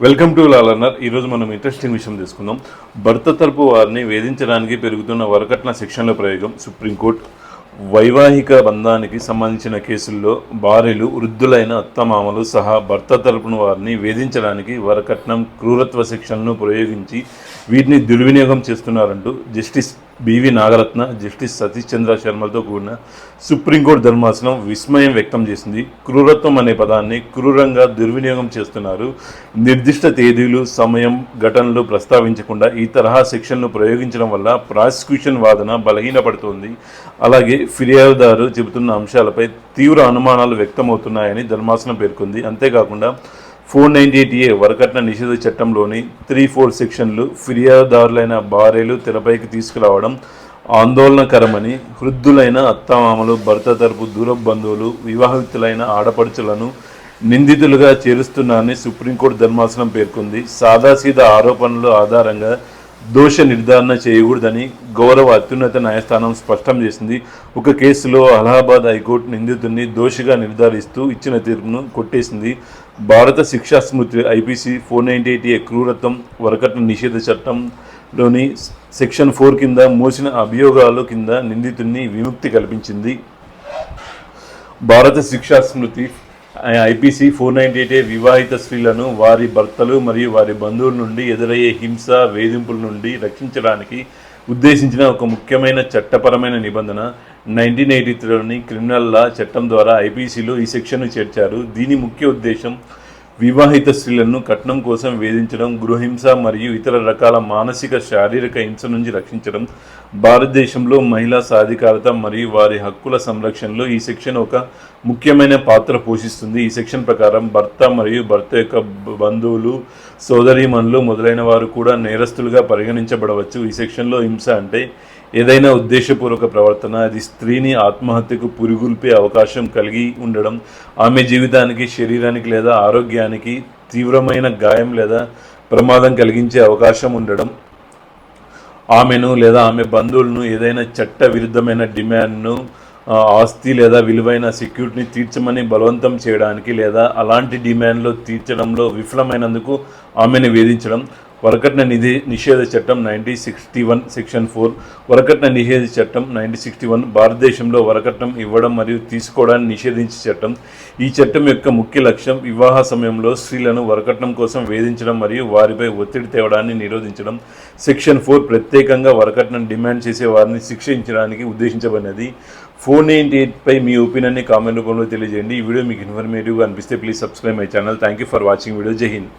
Welcome to లాలన్నర్ ఈరోజు మనం interesting విషయం తీసుకుందాం. భర్త తరపు వారిని వేధించడానికి పెరుగుతున్న వరకట్న శిక్షణల ప్రయోగం సుప్రీంకోర్టు వైవాహిక బంధానికి సంబంధించిన కేసుల్లో భార్యలు వృద్ధులైన అత్తమామలు సహా భర్త తరపున వారిని వేధించడానికి వరకట్నం క్రూరత్వ శిక్షణను ప్రయోగించి వీటిని దుర్వినియోగం చేస్తున్నారంటూ justice B V Nagarathna justice Satish Chandra శర్మలతో కూడిన సుప్రీంకోర్టు ధర్మాసనం విస్మయం వ్యక్తం చేసింది. క్రూరత్వం అనే పదాన్ని క్రూరంగా దుర్వినియోగం చేస్తున్నారు. నిర్దిష్ట తేదీలు సమయం ఘటనలు ప్రస్తావించకుండా ఈ తరహా శిక్షణను ప్రయోగించడం వల్ల ప్రాసిక్యూషన్ వాదన బలహీనపడుతోంది. అలాగే ఫిర్యాదుదారు చెబుతున్న అంశాలపై తీవ్ర అనుమానాలు వ్యక్తమవుతున్నాయని ధర్మాసనం పేర్కొంది. అంతేకాకుండా ఫోర్ నైంటీ ఎయిట్ ఏ వరకట్న నిషేధ చట్టంలోని త్రీ ఫోర్ సెక్షన్లు ఫిర్యాదుదారులైన భార్యలు తెరపైకి తీసుకురావడం ఆందోళనకరమని వృద్ధులైన అత్తమామలు భర్త తరపు దూర బంధువులు వివాహితులైన ఆడపడుచులను నిందితులుగా చేరుస్తున్నారని సుప్రీంకోర్టు ధర్మాసనం పేర్కొంది. సాదాసీదా ఆరోపణల ఆధారంగా దోష నిర్ధారణ చేయకూడదని గౌరవ అత్యున్నత న్యాయస్థానం స్పష్టం చేసింది. ఒక కేసులో అలహాబాద్ హైకోర్టు నిందితుడిని దోషిగా నిర్ధారిస్తూ ఇచ్చిన తీర్పును కొట్టేసింది. భారత శిక్షా స్మృతి IPC four ninety eight A క్రూరత్వం వరకట్న నిషేధ చట్టంలోని సెక్షన్ ఫోర్ కింద మోసిన అభియోగాల కింద నిందితుడిని విముక్తి కల్పించింది. భారత శిక్షా స్మృతి ఐపీసీ ఫోర్ నైంటీ ఎయిట్ వివాహిత స్త్రీలను వారి భర్తలు మరియు వారి బంధువుల నుండి ఎదురయ్యే హింస వేధింపుల నుండి రక్షించడానికి ఉద్దేశించిన ఒక ముఖ్యమైన చట్టపరమైన నిబంధన నైన్టీన్ ఎయిటీ త్రీలోని క్రిమినల్ లా చట్టం ద్వారా ఐపీసీలో ఈ సెక్షన్ను చేర్చారు. దీని ముఖ్య ఉద్దేశం వివాహిత స్త్రీలను కట్నం కోసం వేధించడం గృహహింస మరియు ఇతర రకాల మానసిక శారీరక హింస నుంచి రక్షించడం భారతదేశంలో మహిళా సాధికారత మరియు వారి హక్కుల సంరక్షణలో ఈ సెక్షన్ ఒక ముఖ్యమైన పాత్ర పోషిస్తుంది. ఈ సెక్షన్ ప్రకారం భర్త మరియు భర్త యొక్క బంధువులు సోదరీమణులు మొదలైన వారు కూడా నేరస్తులుగా పరిగణించబడవచ్చు. ఈ సెక్షన్లో హింస అంటే ఏదైనా ఉద్దేశపూర్వక ప్రవర్తన అది స్త్రీని ఆత్మహత్యకు పురిగొల్పే అవకాశం కలిగి ఉండడం ఆమె జీవితానికి శరీరానికి లేదా ఆరోగ్యానికి తీవ్రమైన గాయం లేదా ప్రమాదం కలిగించే అవకాశం ఉండడం ఆమెను లేదా ఆమె బంధువులను ఏదైనా చట్ట విరుద్ధమైన డిమాండ్ను ఆస్తి లేదా విలువైన సెక్యూరిటీని తీర్చమని బలవంతం చేయడానికి లేదా అలాంటి డిమాండ్లో తీర్చడంలో విఫలమైనందుకు ఆమెను వేధించడం వరకట్న నిధి నిషేధ చట్టం nineteen sixty one section four వరకట్న నిషేధ చట్టం నైన్టీన్ సిక్స్టీ వన్ భారతదేశంలో వరకట్నం ఇవ్వడం మరియు తీసుకోవడాన్ని నిషేధించే చట్టం. ఈ చట్టం యొక్క ముఖ్య లక్ష్యం వివాహ సమయంలో స్త్రీలను వరకట్నం కోసం వేధించడం మరియు వారిపై ఒత్తిడి తేవడాన్ని నిరోధించడం. సెక్షన్ ఫోర్ ప్రత్యేకంగా వరకట్నం డిమాండ్ చేసే వారిని శిక్షించడానికి ఉద్దేశించబడినది. ఫోర్ నైన్ ఎయిట్ పై మీ ఒపీనియన్ని కామెంట్ రూపంలో తెలియజేయండి. ఈ వీడియో మీకు ఇన్ఫర్మేటివ్గా అనిపిస్తే please subscribe my channel. Thank you for watching video Jai Hind.